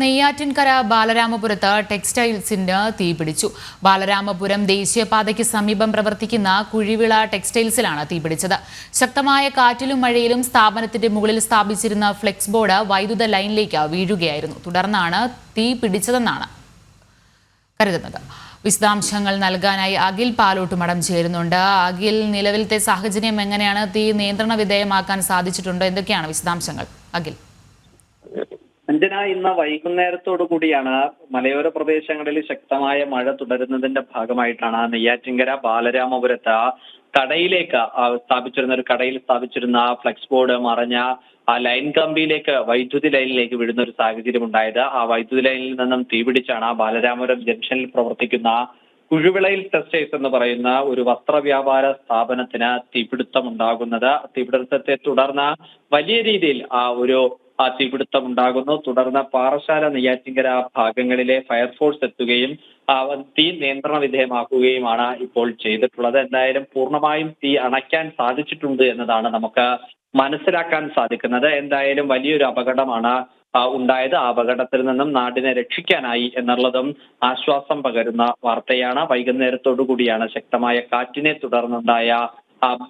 നെയ്യാറ്റിൻകര ബാലരാമപുരത്ത് ടെക്സ്റ്റൈൽസിന് തീപിടിച്ചു. ബാലരാമപുരം ദേശീയപാതയ്ക്ക് സമീപം പ്രവർത്തിക്കുന്ന കുഴിവിള ടെക്സ്റ്റൈൽസിലാണ് തീപിടിച്ചത്. ശക്തമായ കാറ്റിലും മഴയിലും സ്ഥാപനത്തിന്റെ മുകളിൽ സ്ഥാപിച്ചിരുന്ന ഫ്ലെക്സ് ബോർഡ് വൈദ്യുത ലൈനിലേക്ക് വീഴുകയായിരുന്നു. തുടർന്നാണ് തീ പിടിച്ചതെന്നാണ് കരുതുന്നത്. വിശദാംശങ്ങൾ നൽകാനായി അഖിൽ പാലോട്ട് മഠം ചേരുന്നുണ്ട്. അഖിൽ നിലവിലത്തെ സാഹചര്യം എങ്ങനെയാണ്? തീ നിയന്ത്രണ വിധേയമാക്കാൻ സാധിച്ചിട്ടുണ്ടോ? എന്തൊക്കെയാണ് വിശദാംശങ്ങൾ? അഖിൽ. അഞ്ജന ഇന്ന് വൈകുന്നേരത്തോടു കൂടിയാണ് മലയോര പ്രദേശങ്ങളിൽ ശക്തമായ മഴ തുടരുന്നതിന്റെ ഭാഗമായിട്ടാണ് നെയ്യാറ്റിങ്കര ബാലരാമപുരത്ത് കടയിലേക്ക് സ്ഥാപിച്ചിരുന്ന ഒരു കടയിൽ സ്ഥാപിച്ചിരുന്ന ഫ്ലെക്സ് ബോർഡ് മറഞ്ഞ ആ ലൈൻ കമ്പിയിലേക്ക് വൈദ്യുതി ലൈനിലേക്ക് വിടുന്ന ഒരു സാഹചര്യം ഉണ്ടായത്. ആ വൈദ്യുതി ലൈനിൽ നിന്നും തീപിടിച്ചാണ് ബാലരാമപുരം ജംഗ്ഷനിൽ പ്രവർത്തിക്കുന്ന കുഴുവിളയിൽ ടെക്സ്റ്റൈൽസ് എന്ന് പറയുന്ന ഒരു വസ്ത്രവ്യാപാര സ്ഥാപനത്തിന് തീപിടുത്തം ഉണ്ടാകുന്നത് തീപിടുത്തത്തെ തുടർന്ന് വലിയ രീതിയിൽ ആ ഒരു തീപിടുത്തം ഉണ്ടാകുന്നു. തുടർന്ന് പാറശാല നെയ്യാറ്റിങ്കര ഭാഗങ്ങളിലെ ഫയർഫോഴ്സ് എത്തുകയും തീ നിയന്ത്രണ വിധേയമാക്കുകയുമാണ് ഇപ്പോൾ ചെയ്തിട്ടുള്ളത്. എന്തായാലും പൂർണമായും തീ അണയ്ക്കാൻ സാധിച്ചിട്ടുണ്ട് എന്നതാണ് നമുക്ക് മനസ്സിലാക്കാൻ സാധിക്കുന്നത്. എന്തായാലും വലിയൊരു അപകടമാണ് ഉണ്ടായത്. ആ അപകടത്തിൽ നിന്നും നാടിനെ രക്ഷിക്കാനായി എന്നുള്ളതും ആശ്വാസം പകരുന്ന വാർത്തയാണ്. വൈകുന്നേരത്തോടു കൂടിയാണ് ശക്തമായ കാറ്റിനെ തുടർന്നുണ്ടായ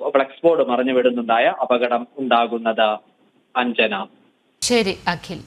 ഫ്ലെക്സ് ബോർഡ് മറിഞ്ഞു വിടുന്നുണ്ടായ അപകടം ഉണ്ടാകുന്നത്. അഞ്ജന. ശരി അഖിൽ.